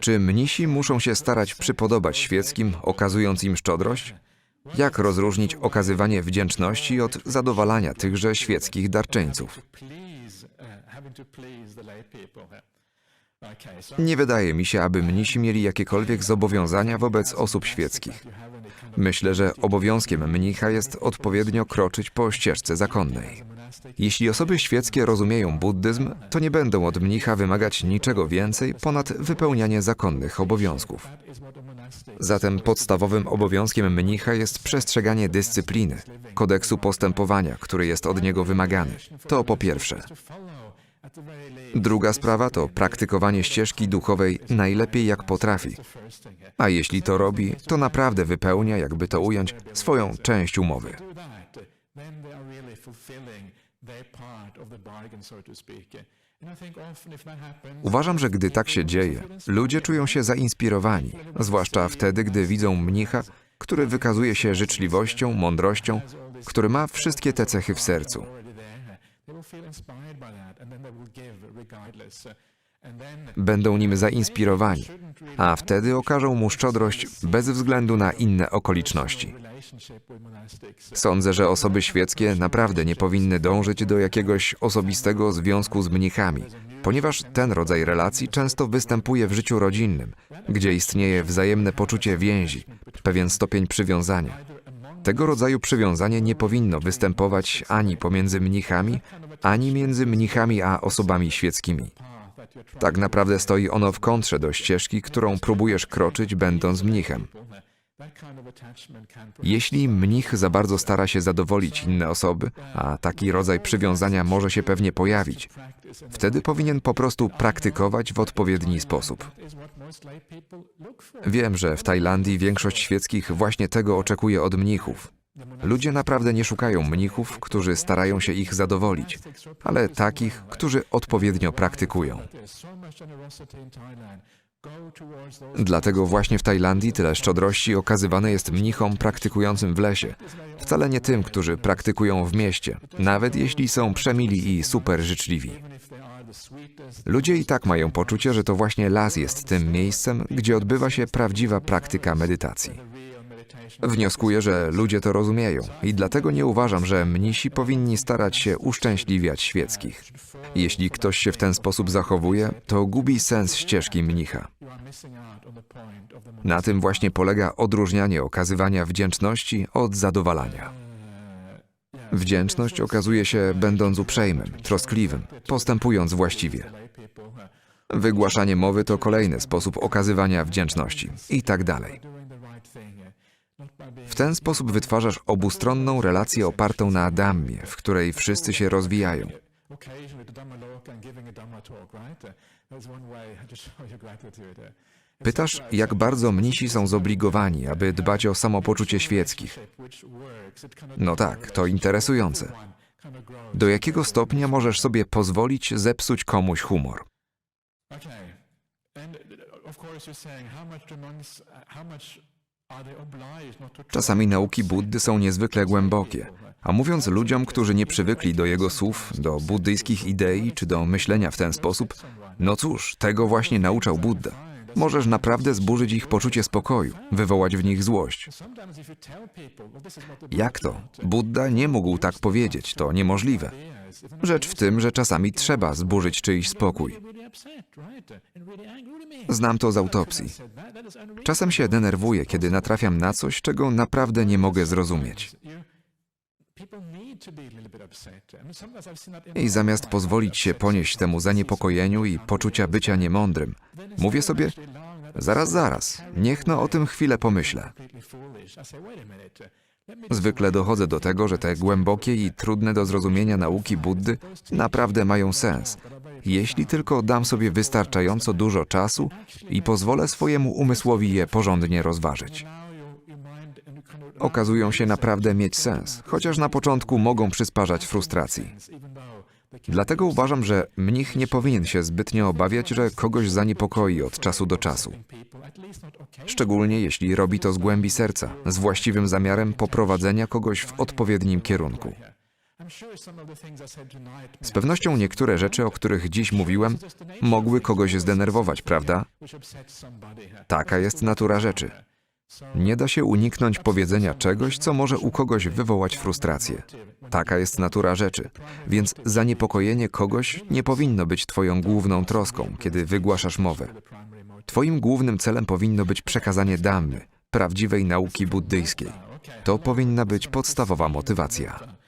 Czy mnisi muszą się starać przypodobać świeckim, okazując im szczodrość? Jak rozróżnić okazywanie wdzięczności od zadowalania tychże świeckich darczyńców? Nie wydaje mi się, aby mnisi mieli jakiekolwiek zobowiązania wobec osób świeckich. Myślę, że obowiązkiem mnicha jest odpowiednio kroczyć po ścieżce zakonnej. Jeśli osoby świeckie rozumieją buddyzm, to nie będą od mnicha wymagać niczego więcej ponad wypełnianie zakonnych obowiązków. Zatem podstawowym obowiązkiem mnicha jest przestrzeganie dyscypliny, kodeksu postępowania, który jest od niego wymagany. To po pierwsze. Druga sprawa to praktykowanie ścieżki duchowej najlepiej jak potrafi. A jeśli to robi, to naprawdę wypełnia, jakby to ująć, swoją część umowy. Uważam, że gdy tak się dzieje, ludzie czują się zainspirowani, zwłaszcza wtedy, gdy widzą mnicha, który wykazuje się życzliwością, mądrością, który ma wszystkie te cechy w sercu. Będą nim zainspirowani, a wtedy okażą mu szczodrość bez względu na inne okoliczności. Sądzę, że osoby świeckie naprawdę nie powinny dążyć do jakiegoś osobistego związku z mnichami, ponieważ ten rodzaj relacji często występuje w życiu rodzinnym, gdzie istnieje wzajemne poczucie więzi, pewien stopień przywiązania. Tego rodzaju przywiązanie nie powinno występować ani pomiędzy mnichami, ani między mnichami a osobami świeckimi. Tak naprawdę stoi ono w kontrze do ścieżki, którą próbujesz kroczyć, będąc mnichem. Jeśli mnich za bardzo stara się zadowolić inne osoby, a taki rodzaj przywiązania może się pewnie pojawić, wtedy powinien po prostu praktykować w odpowiedni sposób. Wiem, że w Tajlandii większość świeckich właśnie tego oczekuje od mnichów. Ludzie naprawdę nie szukają mnichów, którzy starają się ich zadowolić, ale takich, którzy odpowiednio praktykują. Dlatego właśnie w Tajlandii tyle szczodrości okazywane jest mnichom praktykującym w lesie, wcale nie tym, którzy praktykują w mieście, nawet jeśli są przemili i super życzliwi. Ludzie i tak mają poczucie, że to właśnie las jest tym miejscem, gdzie odbywa się prawdziwa praktyka medytacji. Wnioskuję, że ludzie to rozumieją i dlatego nie uważam, że mnisi powinni starać się uszczęśliwiać świeckich. Jeśli ktoś się w ten sposób zachowuje, to gubi sens ścieżki mnicha. Na tym właśnie polega odróżnianie okazywania wdzięczności od zadowalania. Wdzięczność okazuje się będąc uprzejmym, troskliwym, postępując właściwie. Wygłaszanie mowy to kolejny sposób okazywania wdzięczności i tak dalej. W ten sposób wytwarzasz obustronną relację opartą na dammie, w której wszyscy się rozwijają. Pytasz, jak bardzo mnisi są zobligowani, aby dbać o samopoczucie świeckich. No tak, to interesujące. Do jakiego stopnia możesz sobie pozwolić zepsuć komuś humor? Czasami nauki Buddy są niezwykle głębokie, a mówiąc ludziom, którzy nie przywykli do jego słów, do buddyjskich idei czy do myślenia w ten sposób, no cóż, tego właśnie nauczał Buddha. Możesz naprawdę zburzyć ich poczucie spokoju, wywołać w nich złość. Jak to? Buddha nie mógł tak powiedzieć, to niemożliwe. Rzecz w tym, że czasami trzeba zburzyć czyjś spokój. Znam to z autopsji. Czasem się denerwuję, kiedy natrafiam na coś, czego naprawdę nie mogę zrozumieć. I zamiast pozwolić się ponieść temu zaniepokojeniu i poczucia bycia niemądrym, mówię sobie, zaraz, zaraz, niech no o tym chwilę pomyślę. Zwykle dochodzę do tego, że te głębokie i trudne do zrozumienia nauki Buddy naprawdę mają sens, jeśli tylko dam sobie wystarczająco dużo czasu i pozwolę swojemu umysłowi je porządnie rozważyć. Okazują się naprawdę mieć sens, chociaż na początku mogą przysparzać frustracji. Dlatego uważam, że mnich nie powinien się zbytnio obawiać, że kogoś zaniepokoi od czasu do czasu. Szczególnie jeśli robi to z głębi serca, z właściwym zamiarem poprowadzenia kogoś w odpowiednim kierunku. Z pewnością niektóre rzeczy, o których dziś mówiłem, mogły kogoś zdenerwować, prawda? Taka jest natura rzeczy. Nie da się uniknąć powiedzenia czegoś, co może u kogoś wywołać frustrację. Taka jest natura rzeczy. Więc zaniepokojenie kogoś nie powinno być Twoją główną troską, kiedy wygłaszasz mowę. Twoim głównym celem powinno być przekazanie Dhammy, prawdziwej nauki buddyjskiej. To powinna być podstawowa motywacja.